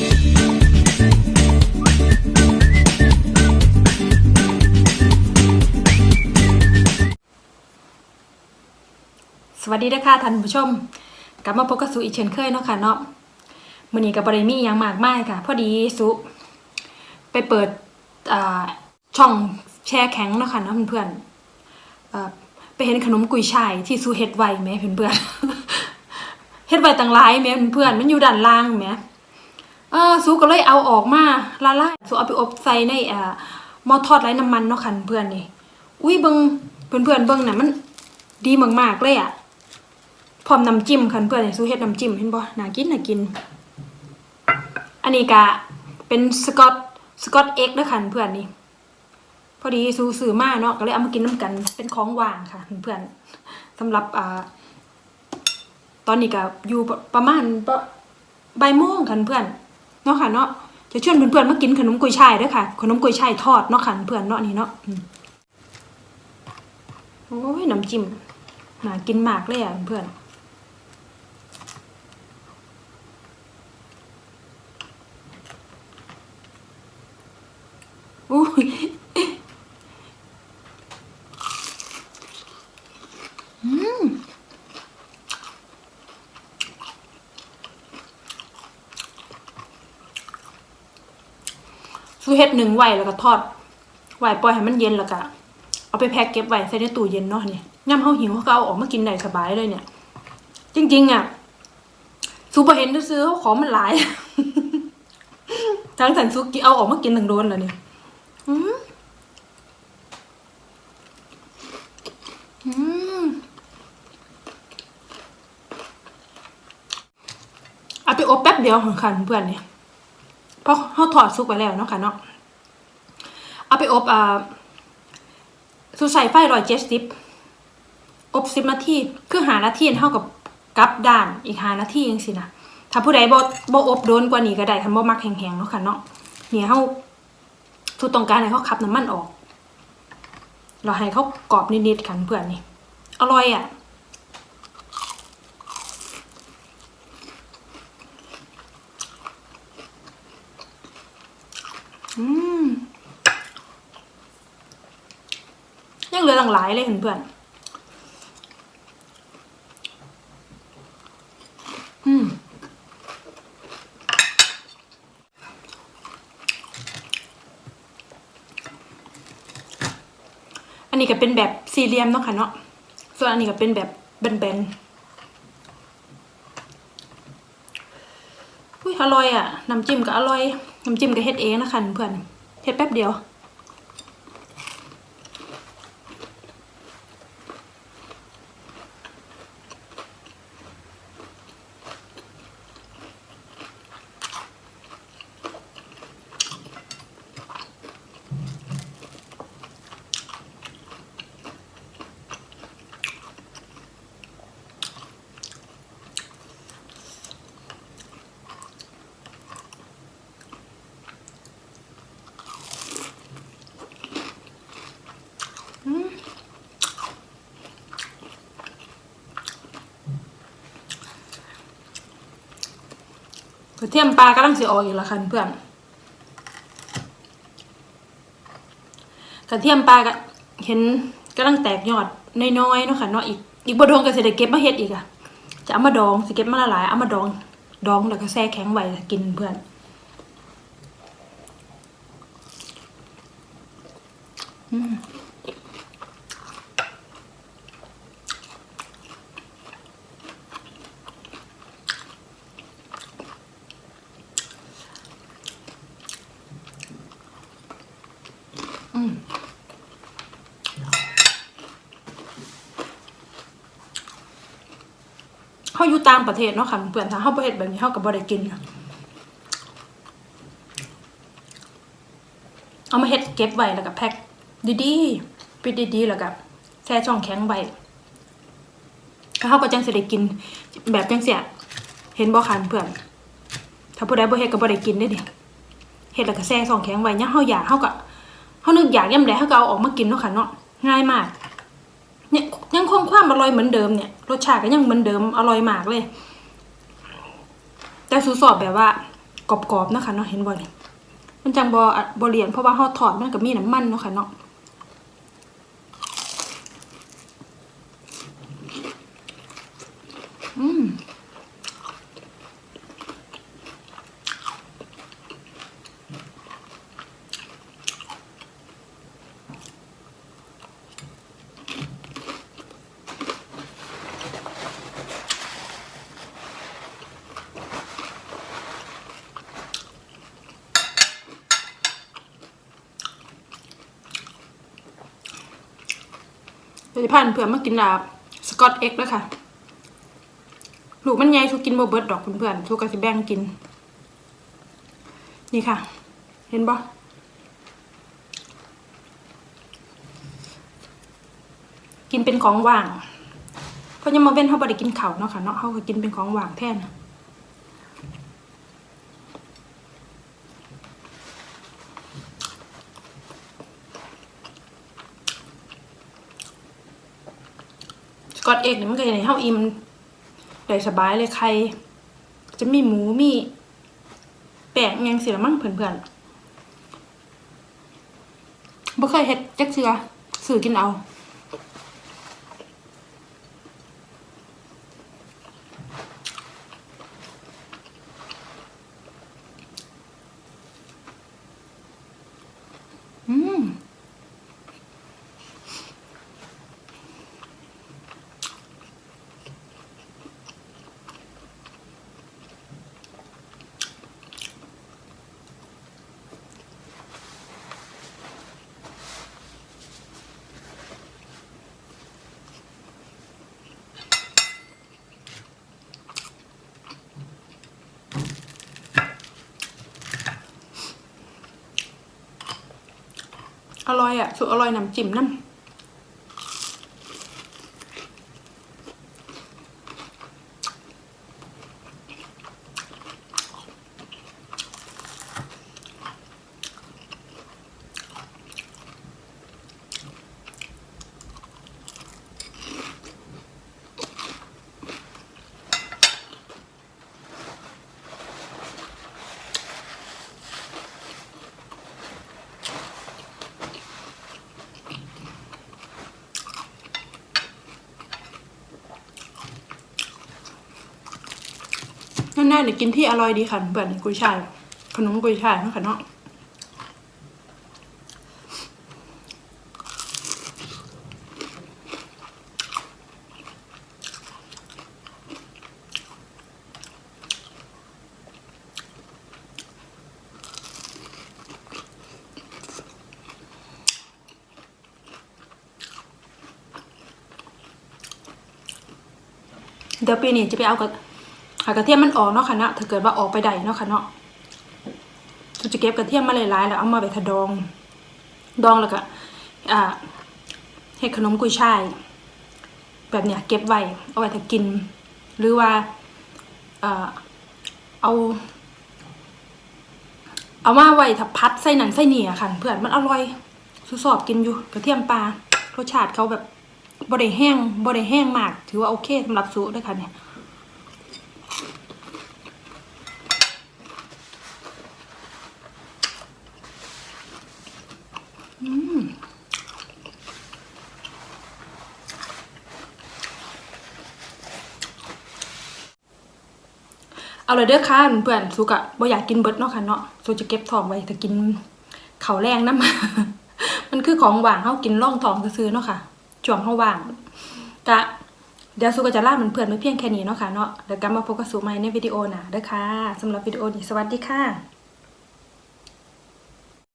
สวัสดีนะคะท่านผู้ชม กลับมาพบกับสุอีกเช่นเคยเนาะค่ะเนาะมื้อนี้กับบริมีอหยังมากมายค่ะ พอดีสุไปเปิดช่องแช่แข็งเนาะค่ะเนาะเพื่อนๆไปเห็นขนมกุยช่ายที่สุเฮ็ดไว้แหมเพื่อนๆเฮ็ดไวตั้งหลายแหมเพื่อนๆมันอยู่ด้านล่างแหม เออสุก็เลยเอาออกมาละลายสุเอาไปอบใส่ในอ่าหม้อทอดไร้น้ำมันเนาะค่ะเพื่อนนี่อุ้ยเบิ่งเพื่อนๆเบิงน่ะมัน ดีมากๆเลยอะพร้อมน้ำจิ้มคันเพื่อนให้สู้เฮ็ดน้ำจิ้มเห็นบ่น่ากินน่ากิน อันนี้ก็เป็นสกอตสกอตเอ็กซ์นะคันเพื่อนนี่พอดีสู้ซื้อมาเนาะก็เลยเอามากินน้ำกันเป็นของว่างค่ะเพื่อนสำหรับอ่าตอนนี้ก็อยู่ประมาณประบ่ายโมงคันเพื่อน นาะค่ะเนาะจะชวนเพื่อนๆมากินขนมกุยช่ายด้วยค่ะ ขนมกุยช่ายทอดเนาะค่ะเพื่อนเนาะนี่เนาะโอ้ยน้ำจิ้มน่ากินมากเลยอะเพื่อน อุ้ยอืม สู้เฮ็ดหนึ่งไว้แล้วก็ทอดไว้ปล่อยให้มันเย็นแล้วก็เอาไปแพ็คเก็บไว้ใส่ในตู้เย็นเนาะเนี่ยย่ำเฮาหิวเขาก็เอาออกมากินได้สบายเลยเนี่ย จริง ๆ อะซูเปอร์เห็นซื้อเขาของมันหลายทั้งสันซุกิเอาออกมากินถึงโดนแล้วเนี่ยอืมอืมเอาไปอบแป๊บเดียวของคันเพื่อนเนี่ย ราะเขาถอดซุกไปแล้วเนาะค่ะเนาะเอาไปอบอ่าสูใส่ไฟร้อยเจ็ดสิบอบสิบนาทีคือหานาทีเท่ากับกลับด้านอีกหานาทียังสินะถ้าผู้ใดบ่บ่อบโดนกว่านี้ก็ได้คันบ่มักแห้งๆเนาะค่ะเนาะเนี่ยเฮาทุกต้องการให้เขาขับน้ำมันออก เราให้เขากรอบนิดๆกันเพื่อนนี่อร่อยอะ อืม ยังเห ลือหลังหลายเลยเพื่อนอืมอันนี้ก็เป็นแบบสี่เหลี่ยมเนาะค่ะเนาะ ส่วนอันนี้ก็เป็นแบบแบนๆอุ้ยอร่อยอะ น้ำจิ้มก็อร่อย น้ำจิ้มก็เฮ็ดเองนะคะเพื่อน เฮ็ดแป๊บเดียว เทียมปลากำลังสิออกอีกและค่ะเพื่อนกระเทียมปลาก็เห็นกำลังแตกยอดน้อยๆเนาะค่ะเนาะอีกอีกบดงก็สิได้เก็บมาเฮ็ดอีกอะจะเอามาดองสิเก็บมาละลายเอามาดองดองแล้วก็แช่แข็งไว้กินเพื่อนอืม เขาอยู่ต่างประเทศเนาะค่ะเพื่อนถ้าเขาประเทศแบบนี้เขาก็บ่ได้กินเอามาเฮ็ดเก็บไว้แล้วก็แพ็คดีๆปิดดีๆแล้วก็แช่ช่องแข็งไว้แล้วเขาก็จังสิได้กิน แบบจังเสียเห็นบ่คันเพื่อนถ้าผู้ใดบ่เฮ็ดก็บ่ได้กินได้เดิเฮ็ดแล้วก็แช่ช่องแข็งไว้ยามเฮาอยากเฮาก็เฮานึกอยากยามใดเฮาก็เอาออกมากินเนาะค่ะเนาะง่ายมาก ยังคงความอร่อยเหมือนเดิมเนี่ยรสชาติก็ยังเหมือนเดิมอร่อยมากเลย แต่สูสอบแบบว่ากรอบๆนะคะเนาะเห็นบ่เนี่ยมันจังบอบอเรียนเพราะว่าเฮาถอดมันกับมีน้ำมันเนาะค่ะเนาะอืม เดี๋ยวจะพานเพื่อนมากินลาบสกอตเอ็กแล้วค่ะลูกมันใหญ่ทุกกินบ่เบิร์ดดอกเพื่อนๆทุกก็สิแบ่งกิน นี่ค่ะ เห็นบ่กินเป็นของว่างเพราะยังมาเว้นเขาบ่ได้กินเข้าเนาะค่ะเนาะเขาก็กินเป็นของว่างแทนสก อตเอ็กเนี่ยมันก็จะในเฮาอิ่มได้สบายเลยใคร จะมีหมูมีแป้งอิหยังสิละมั้งเพื่อนๆบ่เคยเห็ดจักเทื่อสื่อกินเอา อืม อร่อยอะสุดอร่อยน้ำจิ้มน้ำ หน่าเดี๋ยวกินที่อร่อยดีค่ะเพื่อนกุยช่ายขนมกุยช่ายเนาะค่ะเนาะเดี๋ยวปีนี้จะไปเอากับ หากระเทียมมันออกเนาะค่ะเนาะถ้าเกิดว่าออกไปได้เนาะค่ะเนาะเราจะเก็บกระเทียมมาหลายๆแล้วเอามาไปทะดอง ดองแล้วก็อ่าเห็ดขนมกุยช่าย แบบเนี้ยเก็บไว้เอาไว้ถ้ากิน หรือว่าอ่าเอาเอามาไว้ถ้าพัดใส่หนังใส่เหนียค่ะ เพื่อนมันอร่อยสุสอบกินอยู่กระเทียมปลารสชาติเขาแบบบริแห้งบริแห้งมาก ถือว่าโอเคสำหรับสูด้วยค่ะเนี่ย เอาเลยเด้อค่ะเพื่อนสุกอะบ่อยากกินเบิดเนาะค่ะเนาะสุจะเก็บทองไว้ถ้ากินเขาแรงนะมันคือของหว่างเขากินร่องทองซื้อเนาะค่ะจ่วงเขาว่างกะเดี๋ยวสุก็จะลาเพื่อนไว้เพียงแค่นี้เนาะค่ะเนาะเดี๋ยวกลับมาพบกับสุใหม่ในวิดีโอหน้าเด้อค่ะสำหรับวิดีโอนี้สวัสดีค่ะ